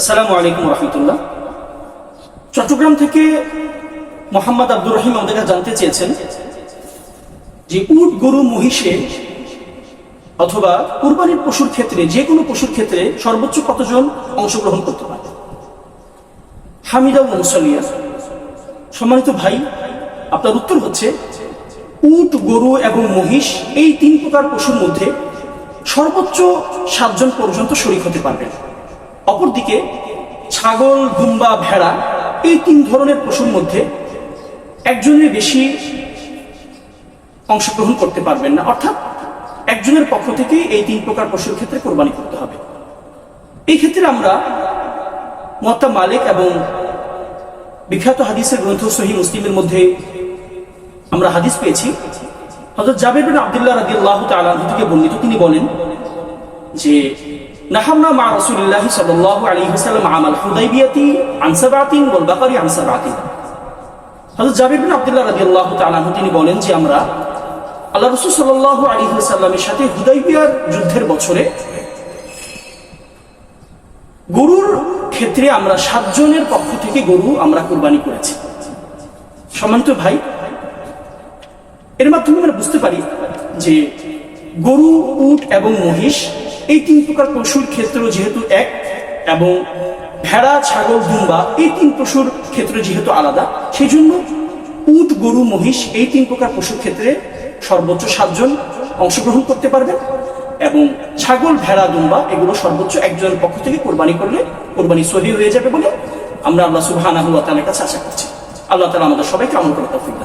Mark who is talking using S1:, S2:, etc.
S1: আসসালামু আলাইকুম রহমতুল্লাহ। চট্টগ্রাম থেকে মোহাম্মদ আব্দুর রহিম আমাদের জানতে চেয়েছেন যে উট, গরু, মহিষে অথবা কুরবানির পশুর ক্ষেত্রে, যে কোনো পশুর ক্ষেত্রে সর্বোচ্চ কতজন অংশগ্রহণ করতে পারে? হামিদা সম্মানিত ভাই, আপনার উত্তর হচ্ছে উট, গরু এবং মহিষ এই তিন প্রকার পশুর মধ্যে সর্বোচ্চ সাতজন পর্যন্ত শরিক হতে পারবেন। অপরদিকে ছাগল, দুম্বা, ভেড়া এই তিন ধরনের পশুর মধ্যে একজনের বেশি অংশগ্রহণ করতে পারবেন না। অর্থাৎ একজনের পক্ষ থেকে এই তিন প্রকার পশুর ক্ষেত্রে কোরবানি করতে হবে। এই ক্ষেত্রে আমরা মত্তা মালিক এবং বিখ্যাত হাদিসের গ্রন্থ সহি মুসলিমের মধ্যে আমরা হাদিস পেয়েছি। হযরত জাবের আব্দুল্লাহ তাআলা আনহু থেকে বর্ণিত তিনি বলেন যে নাহামনা মা রাসূলুল্লাহ সাল্লাল্লাহু আলাইহি ওয়াসাল্লাম আমাল হুদাইবিয়াতি আন সাবাতিন ওয়াল বাকারি আন সাবাতিন। হযরত জাবের বিন আব্দুল্লাহ রাদিয়াল্লাহু তাআলা তিনি বলেন যে আমরা আল্লাহ রাসূল সাল্লাল্লাহু আলাইহি ওয়াসাল্লামের সাথে হুদাইবিয়ার যুদ্ধের বছরে গরুর ক্ষেত্রে আমরা সাতজনের পক্ষ থেকে গরু আমরা কোরবানি করেছি। সম্মানিত ভাই, এর মাধ্যমে আমরা বুঝতে পারি যে গরু, উট এবং মহিষ এই তিন প্রকার পশুর ক্ষেত্র যেহেতু এক, এবং ভেড়া, ছাগল, দুম্বা, এই তিন পশুর ক্ষেত্র যেহেতু আলাদা সেই জন্য উট, গরু, মহিষ এই তিন প্রকার পশুর ক্ষেত্রে সর্বোচ্চ সাতজন অংশগ্রহণ করতে পারবেন, এবং ছাগল, ভেড়া, দুম্বা এগুলো সর্বোচ্চ একজনের পক্ষ থেকে কোরবানি করলে কোরবানি সহি হয়ে যাবে বলে আমরা আল্লাহ তাআলার কাছে আশা করছি আল্লাহ তাআলা আমাদের সবাইকে আমল করে তৌফিক।